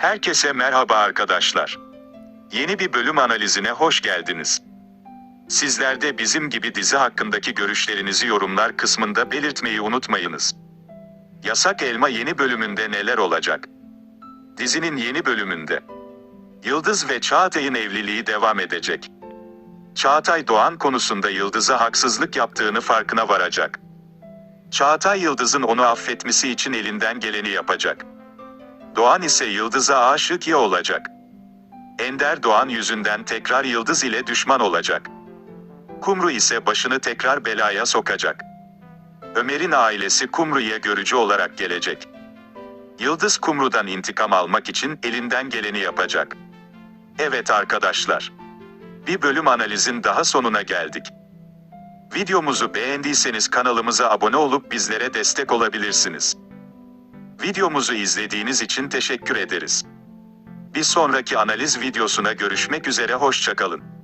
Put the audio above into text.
Herkese merhaba arkadaşlar. Yeni bir bölüm analizine hoş geldiniz. Sizler de bizim gibi dizi hakkındaki görüşlerinizi yorumlar kısmında belirtmeyi unutmayınız. Yasak Elma yeni bölümünde neler olacak? Dizinin yeni bölümünde Yıldız ve Çağatay'ın evliliği devam edecek. Çağatay Doğan konusunda Yıldız'a haksızlık yaptığını farkına varacak. Çağatay Yıldız'ın onu affetmesi için elinden geleni yapacak. Doğan ise Yıldız'a aşık ya olacak. Ender Doğan yüzünden tekrar Yıldız ile düşman olacak. Kumru ise başını tekrar belaya sokacak. Ömer'in ailesi Kumru'ya görücü olarak gelecek. Yıldız Kumru'dan intikam almak için elinden geleni yapacak. Evet arkadaşlar. Bir bölüm analizin daha sonuna geldik. Videomuzu beğendiyseniz kanalımıza abone olup bizlere destek olabilirsiniz. Videomuzu izlediğiniz için teşekkür ederiz. Bir sonraki analiz videosuna görüşmek üzere hoşçakalın.